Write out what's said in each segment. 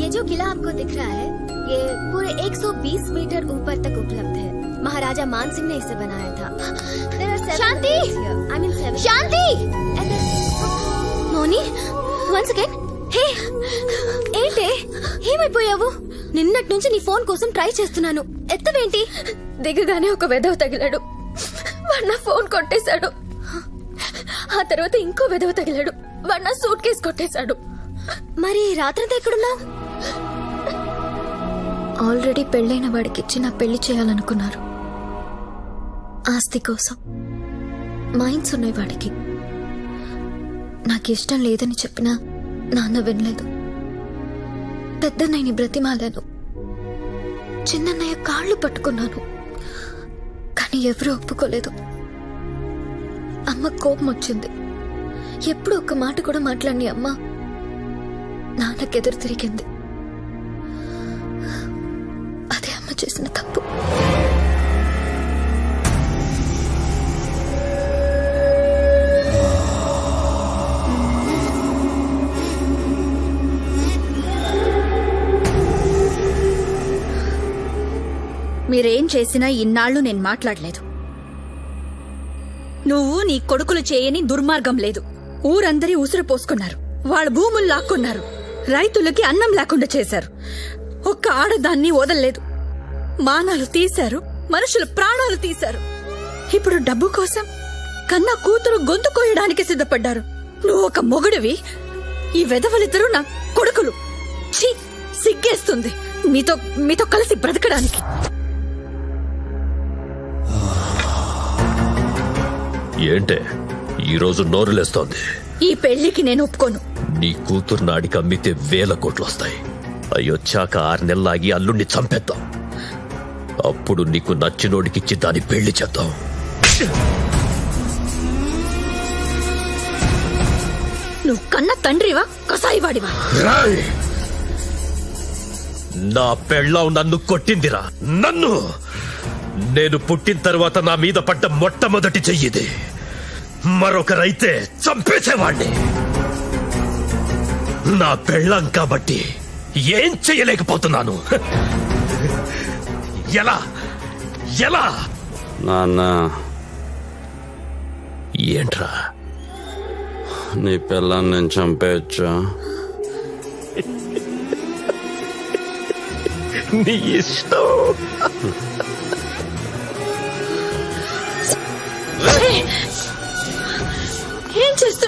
ये जो किला आपको दिख रहा है ये पूरे 120 मीटर ऊपर तक उपलब्ध है महाराजा मान सिंह ने इसे बनाया था Shanti I mean Shanti Moni one second hey ఏంటే ఏమైపోయావు నిన్నటి నుంచి నీ ఫోన్ కోసం ట్రై చేస్తున్నాను ఎత్తవేంటి దిగగానే ఒక వెదవ తగిలాడు వాడు నా ఫోన్ కొట్టేశాడు. ఆ తర్వాత ఇంకో వెదవ తగిలాడు. వాడు నా సూట్ కేసు కొట్టేశాడు. మరి రాత్రంతా ఎక్కడున్నావు? ఆల్రెడీ పెళ్ళైన వాడికిచ్చి నా పెళ్ళి చేయాలనుకున్నారు. ఆస్తి కోసం. మైండ్స్ ఉన్నాయి వాడికి. నాకు ఇష్టం లేదని చెప్పినా నాన్న వినలేదు. పెద్దన్నయ్యని బ్రతిమాలాను. చిన్నన్నయ్య కాళ్ళు పట్టుకున్నాను. కానీ ఎవరూ ఒప్పుకోలేదు. అమ్మ కోపం వచ్చింది. ఎప్పుడు ఒక్క మాట కూడా మాట్లాడి అమ్మ నాన్నకెదురు తిరిగింది. అదే అమ్మ చేసిన తప్పు. మీరేం చేసినా ఇన్నాళ్ళు నేను మాట్లాడలేదు. నువ్వు నీ కొడుకులు చేయని దుర్మార్గం లేదు. ఊరందరి ఉసురు పోసుకున్నారు. వాళ్ళ భూములు లాక్కున్నారు. రైతులకి అన్నం లేకుండా చేశారు. ఒక్క ఆడదాన్ని వదలలేదు. మానాలు తీశారు. మనుషుల ప్రాణాలు తీశారు. ఇప్పుడు డబ్బు కోసం కన్నా కూతురు గొంతు కోయడానికి సిద్ధపడ్డారు. నువ్వు ఒక మొగుడివి. ఈ వెధవలిద్దరూ నా కొడుకులు. సిగ్గేస్తుంది. మీతో మీతో కలిసి బ్రతకడానికి. ఏంటే? ఈరోజు నోరులేస్తోంది ఈ పెళ్ళికి నేను ఒప్పుకోను. నీ కూతురు నాడికి అమ్మితే వేల కోట్లు వస్తాయి. అయ్యొచ్చాక ఆరు నెలలాగి అల్లుణ్ణి చంపేద్దాం. అప్పుడు నీకు నచ్చినోడికిచ్చి దాని పెళ్ళి చేద్దాం. నువ్వు కన్న తండ్రివా కసాయివాడివా! నా పెళ్ళం నన్ను కొట్టిందిరా. నన్ను! నేను పుట్టిన తర్వాత నా మీద పడ్డ మొట్టమొదటి చెయ్యిది. మరొకరైతే చంపేసేవాణ్ణి. నా పెళ్ళం కాబట్టి ఏం చెయ్యలేకపోతున్నాను. ఎలా? ఎలా? నాన్న. ఏంట్రా? నీ పిల్లని నేను చంపేయచ్చా? నీ ఇష్టం.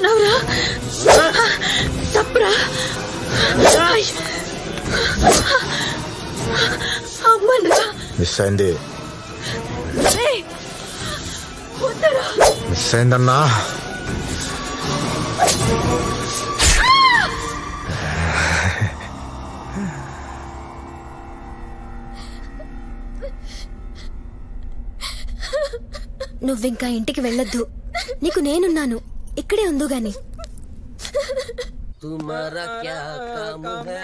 చేస్తున్నావురా? తప్పురా? మిస్ అయింది. మిస్ అయిందన్నా. నువ్వింకా ఇంటికి వెళ్ళొద్దు. నీకు నేనున్నాను. ఇక్కడే ఉందు గాని तुम्हारा क्या काम है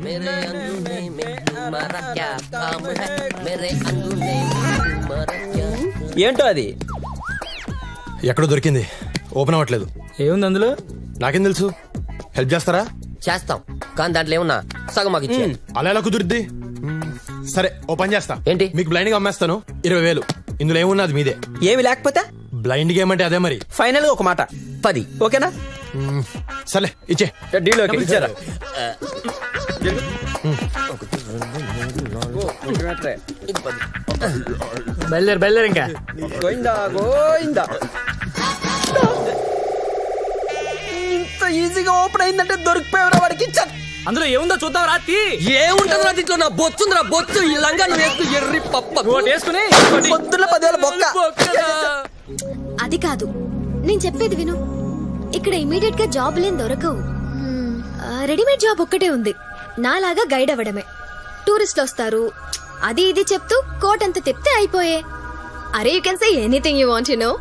मेरे अंगूठे में तुम्हारा क्या काम है मेरे अंगूठे में तुम्हारा क्या ఏంటో అది ఎక్కడ దొరికింది ఓపెన్ అవ్వట్లేదు ఏముంది అందులో నాకేం తెలుసు హెల్ప్ చేస్తారా చేస్తాం కానీ దాంట్లో ఏమన్నా సగం మాకు ఇచ్చే అలా ఎలా కుదురుద్ది సరే ఓ పని చేస్తా ఏంటి? మీకు బ్లైండ్ గా అమ్మేస్తాను ఇరవై వేలు ఇందులో ఏమున్నది మీదే ఏమి లేకపోతే బ్లైండ్ గేమ్ అంటే అదే మరి. ఫైనల్గా ఒక మాట. పది. ఓకేనా? సరే ఇచ్చే. డీల్ ఓకే ఇచ్చారా? బయలుదేరు బయలుదేరు ఇంకా. గోయిందా గోయిందా? ఇంత ఈజీగా ఓపెన్ అయిందంటే దొరికిపోయావురా వాడికి అందులో ఏముందో చూద్దాం రాత్రి ఏముంటుందిరా దీంట్లో నా బొచ్చుందిరా బొచ్చు ఈ లంగా నువ్వు వేస్తూ ఎర్రి పప్ప. వేసుకుని పొద్దున్న పదివేల బొక్క. అది కాదు. నేను చెప్పేది విను. ఇక్కడ ఇమీడియట్గా జాబ్ లేని దొరకవు. రెడీమేడ్ జాబ్ ఒక్కటే ఉంది. నాలాగా గైడ్ అవ్వడమే. టూరిస్ట్లు వస్తారు. అది ఇది చెప్తూ కోట్ అంత తిప్తే అయిపోయే. అరే you can say anything you want you know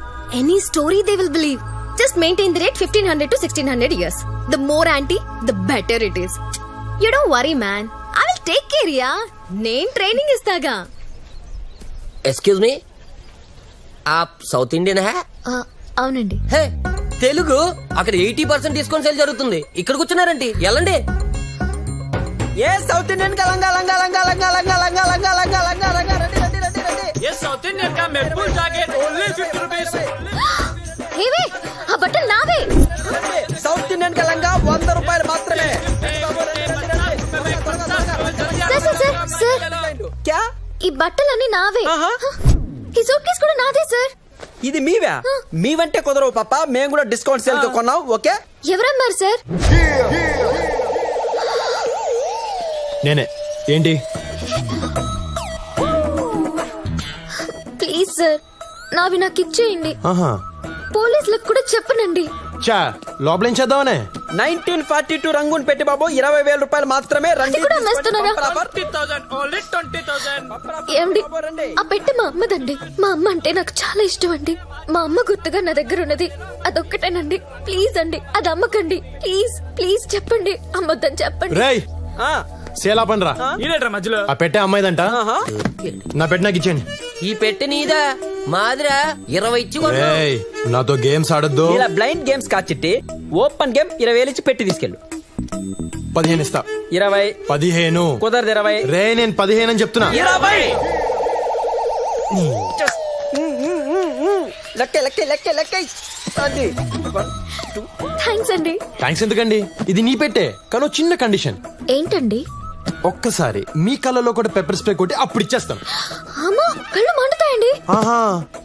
any story they will believe just maintain the rate fifteen hundred to sixteen hundred years the more antique the better it is you don't worry man I will take care yeah నేను training ఇస్తాగా excuse me आप South Indian హే అవునండి హే తెలుగు అక్కడ eighty percent discount sale జరుగుతుంది ఇక్కడ కూర్చున్నారండి వెళ్ళండి ఏ South Indian కలంగా లంగా లంగా లంగా లంగా లంగా లంగా లంగా లంగా లంగా రండి రండి రండి రండి ఏ సౌత్ ఇండియన్ కా మెట్పూర్ jacket only fifty rupees heavy ఆ బట్టలు నావే సౌత్ ఇండియన్ కలంగా 100 రూపాయలు మాత్రమే సర్ సర్ సర్ క్యా ఈ బట్టలన్నీ నావే ఈ సూట్ కేసు కూడా నాదే సార్ ఇది మీవా? మీవంటే కుదరవు పాప. మేము కూడా డిస్కౌంట్ సేల్తో కొన్నాం ఓకే? ఎవరమ్మారు సార్ నేనే. ఏంటి? ప్లీజ్ సార్ నావి నాకు ఇచ్చేయండి. ఆహా. పోలీసులకు కూడా చెప్పనండి. చా లోపల చేద్దామనే? నైన్టీన్ ఫార్టీ టూ రంగున్ పెట్టి బాబు ఇరవై వేల రూపాయలు మాత్రమే రండి. కూడా ఏమండి? ఆ మా అమ్మదండి. మా అమ్మ అంటే నాకు చాలా ఇష్టం అండి మా అమ్మ గుర్తుగా నా దగ్గర ఉన్నది. అదొక్కటేనండి. ప్లీజ్ అండి అది అమ్మకండి. ప్లీజ్ ప్లీజ్ చెప్పండి. అమ్మొద్దని చెప్పండి. సేలా పనిరా మధ్యలో? ఆ పెట్టే అమ్మాయిదంట. నా పెట్టి నాకు ఇచ్చేయండి. ఈ పెట్టి నీదా? మాదిరా ఇరవై ఇచ్చి నాతో గేమ్స్ ఆడొద్దు. ఇలా బ్లైండ్ గేమ్స్ కాచిట్టి ఓపెన్ గేమ్ ఇరవై వేలు ఇచ్చి పెట్టి తీసుకెళ్ళు. పదిహేను ఇస్తా. ఇరవై. పదిహేను. కుదరదు ఇరవై. రే నేను పదిహేను అని చెప్తున్నా. ఇరవై. లెక్క లెక్క లెక్క లెక్క. అది. థ్యాంక్స్ అండి. థ్యాంక్స్ ఎందుకండి? ఇది నీ పెట్టే కానీ ఓ చిన్న కండిషన్. ఏంటండి? ఒక్కసారి మీ కళ్ళలో కూడా పెప్పర్ స్ప్రే కొట్టి అప్పుడు ఇచ్చేస్తాను. అమ్మో కళ్ళు మండుతాయండి. ఆహా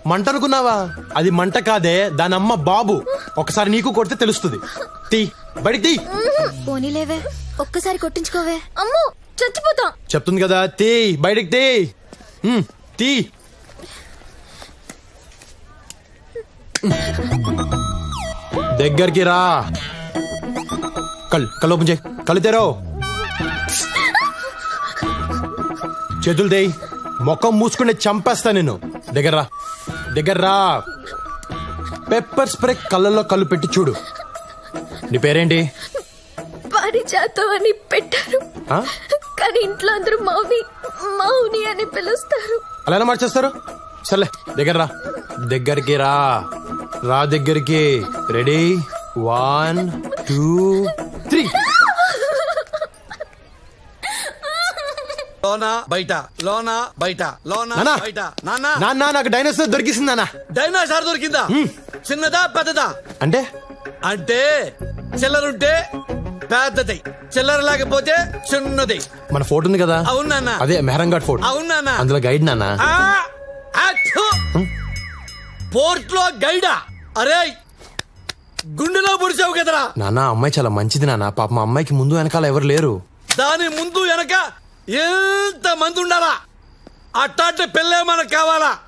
మంట అనుకున్నావా అది మంట కాదే దాని అమ్మ బాబు. ఒకసారి నీకు కొడితే తెలుస్తుంది. తీ బడి తీ. పోనీలేవే ఒక్కసారి కొట్టించుకోవే. అమ్మో చచ్చిపోతాం. చెప్తుంది కదా తీ బయటికి తీ. ఉమ్, తీ. దగ్గరికి రా. కల్ కళ్ళు ఓపెన్ చేయి. కళ్ళు తెరో. చేతులు దేయ్ ముఖం మూసుకుంటే చంపేస్తా నేను దగ్గర రా. దగ్గర రా. పెప్పర్ స్ప్రే కళ్ళల్లో కళ్ళు పెట్టి చూడు. నీ పేరేంటి? పారిజాతం అని పెట్టారు. ఆ? కానీ ఇంట్లో అందరూ మౌని మౌని అని పిలుస్తారు. అలా మార్చేస్తారు? సర్లే దగ్గర రా. దగ్గరికి రా. రా దగ్గరికి. రెడీ వన్ టూ త్రీ లోన బయట లోన బయట లోన నానా బయట. నాన్న నాన్న నాకు డైనోసార్ దొరికిసింది నాన్న డైనోసార్ దొరికిందా? చిన్నదా పెద్దదా? అంటే? అంటే చిల్లరుంటే పెద్దది. చిల్లర లేకపోతే చిన్నది. మన ఫోటో ఉంది కదా? అవును నాన్న. అదే మెహరంఘాట్ ఫోటో. అవును నాన్న. అందులో గైడ్ నాన్న? ఆ, అచ్చు. పోర్ట్లో గైడా. అరే గుండెలో పొడిచావు కదరా. నాన్న ఆ అమ్మాయి చాలా మంచిది నాన్న. పాప మా అమ్మాయికి ముందు వెనకాల ఎవరు లేరు. దాని ముందు వెనక ఎంత మంది ఉండాలా? అట్టాంటి పెళ్ళే మనకు కావాలా?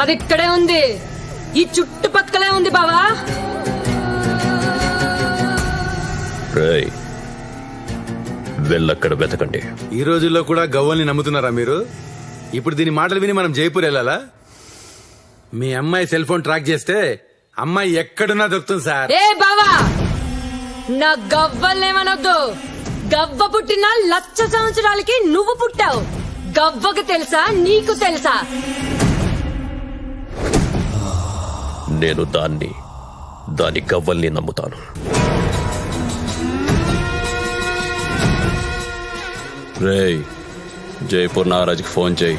అది ఇక్కడే ఉంది. ఈ చుట్టుపక్కలే ఉంది బావా. రేయ్ వెళ్ళక్కడ వెతకండి. ఈ రోజుల్లో కూడా గవ్వల్ని నమ్ముతున్నారా మీరు? ఇప్పుడు దీని మాటలు విని మనం జైపూర్ వెళ్ళాలా? మీ అమ్మాయి సెల్ ఫోన్ ట్రాక్ చేస్తే అమ్మాయి ఎక్కడున్నా దొరుకుతుంది సార్. ఏ బావా నా గవ్వల్నేమనొద్దు గవ్వ పుట్టిన లక్ష సంవత్సరాలకి నువ్వు పుట్టావు. గవ్వకు తెలుసా నీకు తెలుసా? నేను దాన్ని దాని గవ్వల్ని నమ్ముతాను. రేయ్ జైపూర్ నాగరాజ్కి ఫోన్ చేయి.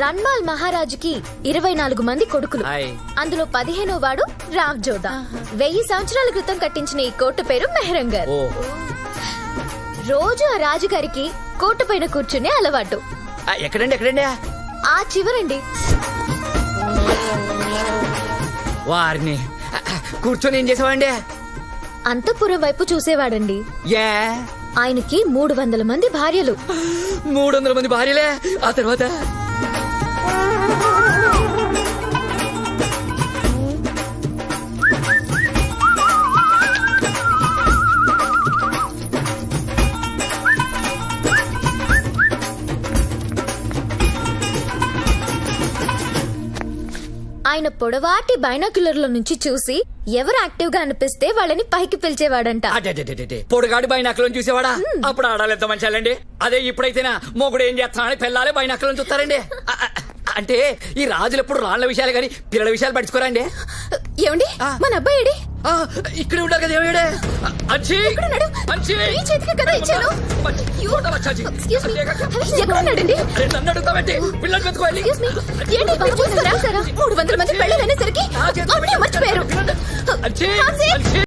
రన్మాల్ మహారాజుకి ఇరవై నాలుగు మంది కొడుకులు. అందులో పదిహేనో వాడు రావ్ జోదా. వెయ్యి సంవత్సరాల క్రితం కట్టించిన ఈ కోట పేరు మెహరంగర్. రోజు ఆ రాజుగారికి కోట పైన కూర్చునే అలవాటు. ఎక్కడండి ఎక్కడండి? ఆ చివరండి. వారిని. కూర్చొని ఏం చేసావండి అంతఃపురం వైపు చూసేవాడండి. ఏ? ఆయనకి మూడు వందల మంది భార్యలు. మూడు వందల మంది భార్యలే? ఆ తర్వాత? ఆయన పొడవాటి బైనాక్యులర్ నుంచి చూసి ఎవరు యాక్టివ్గా అనిపిస్తే వాళ్ళని పైకి పిలిచేవాడంట. పొడుగాడి బైనాకులను చూసేవాడా? అప్పుడు ఆడాలి ఎంత మంచాలండి అదే ఇప్పుడైతేనా మొగుడు ఏం చేస్తున్నాడని పిల్లాలే బైనాకులను చూస్తారండి. అంటే ఈ రాజులు ఎప్పుడు రాళ్ళ విషయాలు కానీ పిల్లల విషయాలు పట్టించుకోరండి? ఏమండి? మన అబ్బాయి ఏడి? ఇక్కడే ఉంటారు కదా ఏమిడే అంచి! ఎక్కడున్నాడు? అంచి! మీ చేతికే కదా ఇచ్చాను. నన్ను పిల్లలు పెట్టుకోవాలి మూడు వందల మంది పెళ్ళి అనేసరికి అన్నీ మర్చిపోయారు.